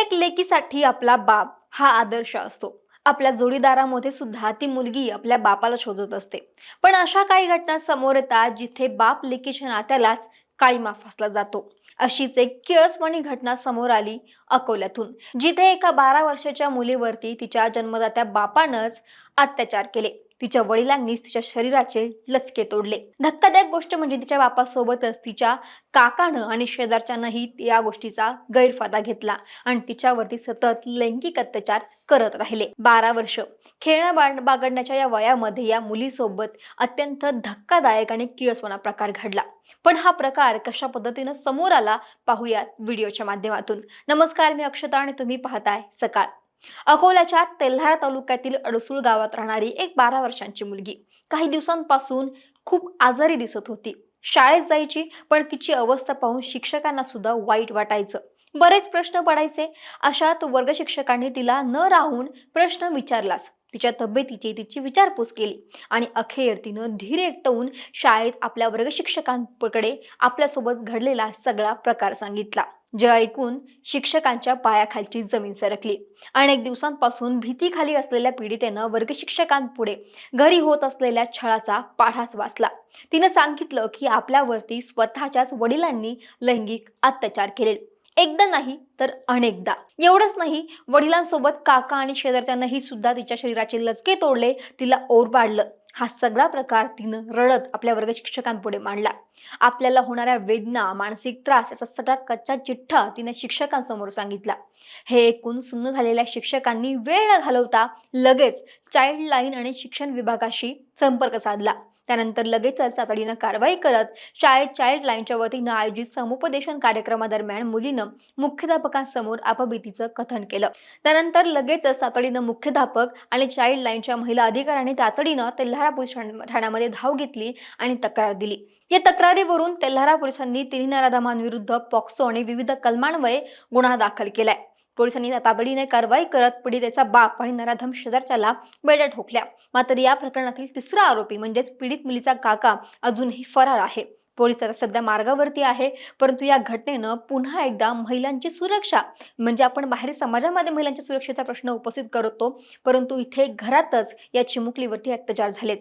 प्रत्येक लेकीसाठी आपला बाप हा आदर्श असतो. आपल्या जोडीदारामध्ये सुद्धा ती मुलगी आपल्या बापाला शोधत असते. पण अशा काही घटना समोर येतात जिथे बाप लेकीच्या नात्यालाच काळीमा फासला जातो. अशीच एक किळसवाणी घटना समोर आली अकोल्यातून जिथे एका बारा वर्षाच्या मुलीवरती तिच्या जन्मदात्या बापानंच अत्याचार केले. तिच्या वडिलांनीच तिच्या शरीराचे लचके तोडले. धक्कादायक गोष्ट म्हणजे तिच्या बापासोबतच तिच्या काकानं आणि शेजारच्यानंही या गोष्टीचा गैरफायदा घेतला आणि तिच्यावरती सतत लैंगिक अत्याचार करत राहिले. बारा वर्ष. खेळणं बागडण्याच्या या वयामध्ये या मुलीसोबत अत्यंत धक्कादायक आणि किळसवाना प्रकार घडला. पण हा प्रकार कशा पद्धतीनं समोर आला पाहूयात व्हिडिओच्या माध्यमातून. नमस्कार मी अक्षता आणि तुम्ही पाहताय सकाळ. अकोल्याच्या तेल्हारा तालुक्यातील अडसूळ गावात राहणारी एक बारा वर्षांची मुलगी. काही दिवसांपासून खूप आजारी दिसत होती. शाळेत जायची पण तिची अवस्था पाहून शिक्षकांना सुद्धा वाईट वाटायचं. बरेच प्रश्न पडायचे. अशात वर्ग शिक्षकांनी तिला न राहून प्रश्न विचारलाच. तिच्या तब्येतीची तिची विचारपूस केली आणि अखेर तिनं धीर एकटवून शाळेत आपल्या वर्ग शिक्षकांकडे आपल्यासोबत घडलेला सगळा प्रकार सांगितला. जे ऐकून शिक्षकांच्या पायाखालची जमीन सरकली. अनेक दिवसांपासून भीतीखाली असलेल्या पीडितेनं वर्गशिक्षकांपुढे घरी होत असलेल्या छळाचा पाढाच वाचला. तिनं सांगितलं की आपल्यावरती स्वतःच्याच वडिलांनी लैंगिक अत्याचार केले एकदा नाही तर अनेकदा. एवढंच नाही वडिलांसोबत काका आणि शेजारच्यांनाही सुद्धा तिच्या शरीराचे लचके तोडले तिला ओरबाडलं हा सगळा प्रकार तिनं रडत आपल्या वर्ग शिक्षकांपुढे मांडला. आपल्याला होणाऱ्या वेदना मानसिक त्रास याचा सगळा कच्चा चिठ्ठा तिने शिक्षकांसमोर सांगितला. हे ऐकून सुन्न झालेल्या शिक्षकांनी वेळ न घालवता लगेच चाइल्ड लाईन आणि शिक्षण विभागाशी संपर्क साधला. त्यानंतर लगेचच तातडीनं कारवाई करत शाळेत चाइल्ड लाईनच्या वतीनं आयोजित समुपदेशन कार्यक्रमादरम्यान मुलीनं मुख्याध्यापकांसमोर अपभीतीचं कथन केलं. त्यानंतर लगेचच तातडीनं मुख्याध्यापक आणि चाइल्ड लाईनच्या महिला अधिकाऱ्यांनी तातडीनं तेल्हारा पोलीस ठाण्यामध्ये धाव घेतली आणि तक्रार दिली. या तक्रारीवरून तेल्हारा पोलिसांनी तिन्ही नराधमांविरुद्ध पॉक्सो आणि विविध कलमान्वये गुन्हा दाखल केलाय. पोलिसांनी तातडीने कारवाई करत पीडितेचा बाप आणि नराधम शेजारच्याला बेड्या ठोकल्या. मात्र या प्रकरणातील तिसरा आरोपी म्हणजेच पीडित मुलीचा काका अजूनही फरार आहे. पोलीस आता सध्या मार्गावरती आहे परंतु या घटनेनं पुन्हा एकदा महिलांची सुरक्षा म्हणजे आपण बाहेर समाजामध्ये महिलांच्या सुरक्षेचा प्रश्न उपस्थित करतो परंतु इथे घरातच या चिमुकलीवरती अत्याचार झालेत.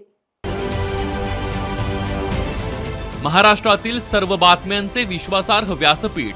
महाराष्ट्रातील सर्व बातम्यांचे विश्वासार्ह व्यासपीठ